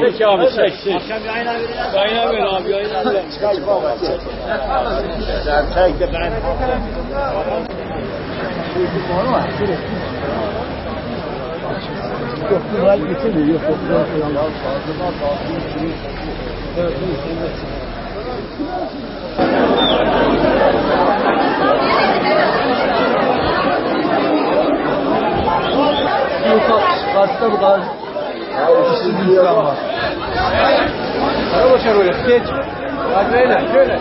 Peki abi çek çek. Akşam ayna verin. Kaynağı ver abi aynağı ver. Çek baba çek. Çek de ben. Yok, bunlar getirmiyor. Yok, yok, yok. Karşıda bu kadar. Ya ikisi bir var. Ara başar öyle. Geç. Hadi böyle. Şöyle.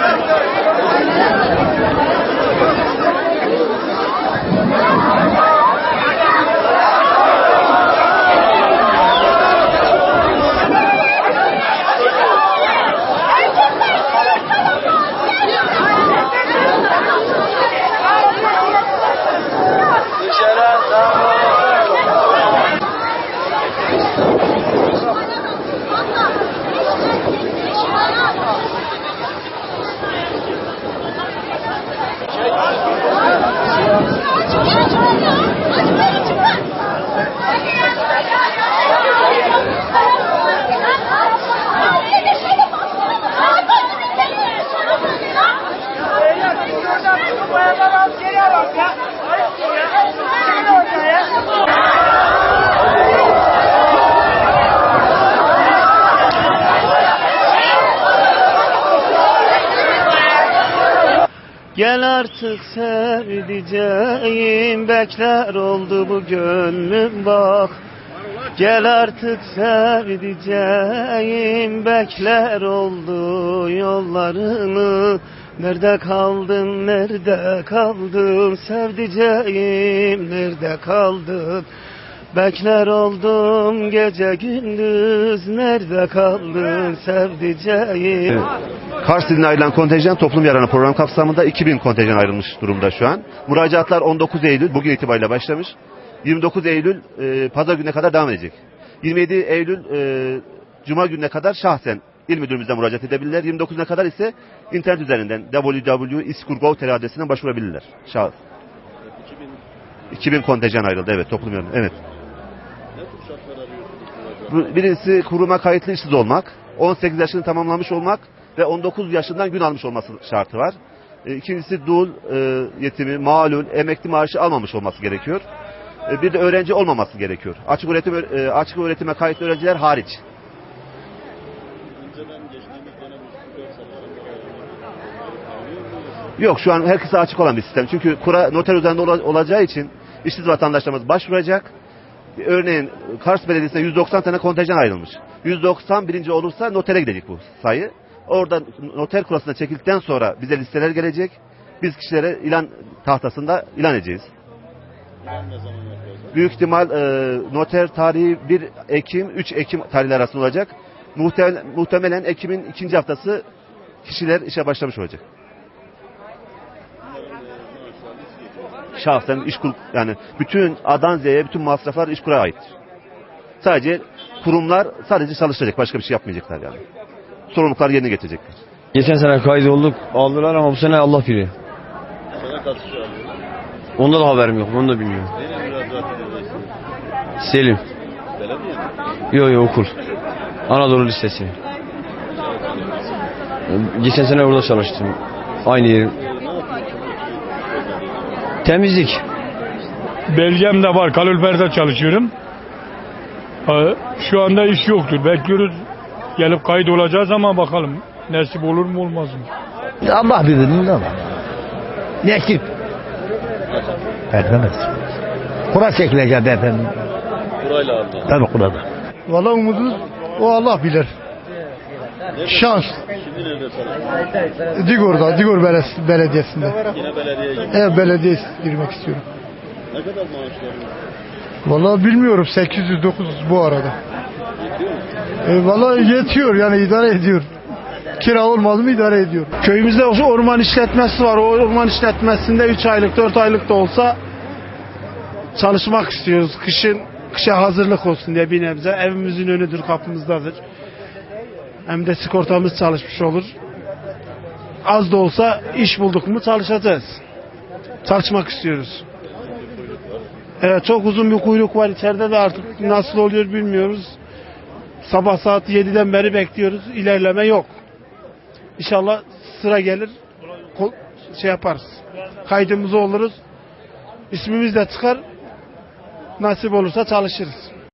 Thank you. Gel artık sevdiceğim bekler oldu bu gönlüm bak. Gel artık sevdiceğim bekler oldu yollarını Nerede kaldın nerede kaldın sevdiceğim nerede kaldın Bekler oldum gece gündüz nerede kaldın sevdiceğim Kars iline ayrılan kontenjan toplum yararına program kapsamında 2000 kontenjan ayrılmış durumda şu an. Müracaatlar 19 Eylül bugün itibariyle başlamış. 29 Eylül e, pazar gününe kadar devam edecek. 27 Eylül e, cuma gününe kadar şahsen il müdürümüzden müracaat edebilirler. 29'una kadar ise internet üzerinden www.iskurgov.tr adresinden başvurabilirler. Şahıs. 2000 kontenjan ayrıldı evet toplum yararına. Evet. Birincisi kuruma kayıtlı işsiz olmak, 18 yaşını tamamlamış olmak ve 19 yaşından gün almış olması şartı var. E, İkincisi dul, e, yetimi, malul, emekli maaşı almamış olması gerekiyor. E, Bir de öğrenci olmaması gerekiyor. Açık öğretim açık öğretime kayıtlı öğrenciler hariç. Yok şu an herkese açık olan bir sistem. Çünkü kura noter üzerinde ola- olacağı için işsiz vatandaşlarımız başvuracak. Örneğin Kars Belediyesi'ne 190 tane kontenjan ayrılmış. 190 birinci olursa notere gidecek bu sayı. Orada noter kurasına çekildikten sonra bize listeler gelecek. Biz kişilere ilan tahtasında ilan edeceğiz. Büyük ihtimal e, noter tarihi 1 Ekim 3 Ekim tarihleri arasında olacak. Muhtemelen, muhtemelen Ekim'in ikinci haftası kişiler işe başlamış olacak. Şahsen işkur yani bütün A'dan Z'ye bütün masraflar işkura ait. Sadece kurumlar sadece çalışacak başka bir şey yapmayacaklar yani. Sorumluluklar yerine getirecekler. Geçen sene kaydolduk aldılar ama bu sene Allah biliyor. Onda da haberim yok. Onu da bilmiyorum. Selim. Yok yok okul. Anadolu Lisesi. Geçen sene orada çalıştım. Aynı yerim. Temizlik. Belgem de var. Kalorifer'de çalışıyorum. Ee, Şu anda iş yoktur. Bekliyoruz. Gelip kayıt olacağız ama bakalım. Nasip olur mu olmaz mı? Allah bilir ne var. Nekip. Vermemez. Kura çekilecek efendim. Burayla aldı. Tabii kurada. Valla umudumuz o Allah bilir. Şans. Şimdi nerede? Digor'da, Digor Belediyesi'nde. Yine belediyeye. Evet belediye girmek istiyorum. Ne kadar maaş veriyor? Valla bilmiyorum 800-900 bu arada. E, Valla yetiyor yani idare ediyor. Kira olmaz mı idare ediyor. Köyümüzde orman işletmesi var. O orman işletmesinde 3 aylık 4 aylık da olsa çalışmak istiyoruz. Kışın kışa hazırlık olsun diye bir nebze. Evimizin önüdür, kapımızdadır. Hem de sigortamız çalışmış olur. Az da olsa iş bulduk mu çalışacağız. Çalışmak istiyoruz. Evet çok uzun bir kuyruk var içeride de artık nasıl oluyor bilmiyoruz. Sabah saat 7'den beri bekliyoruz. İlerleme yok. İnşallah sıra gelir. Şey yaparız. Kaydımızı oluruz. İsmimiz de çıkar. Nasip olursa çalışırız.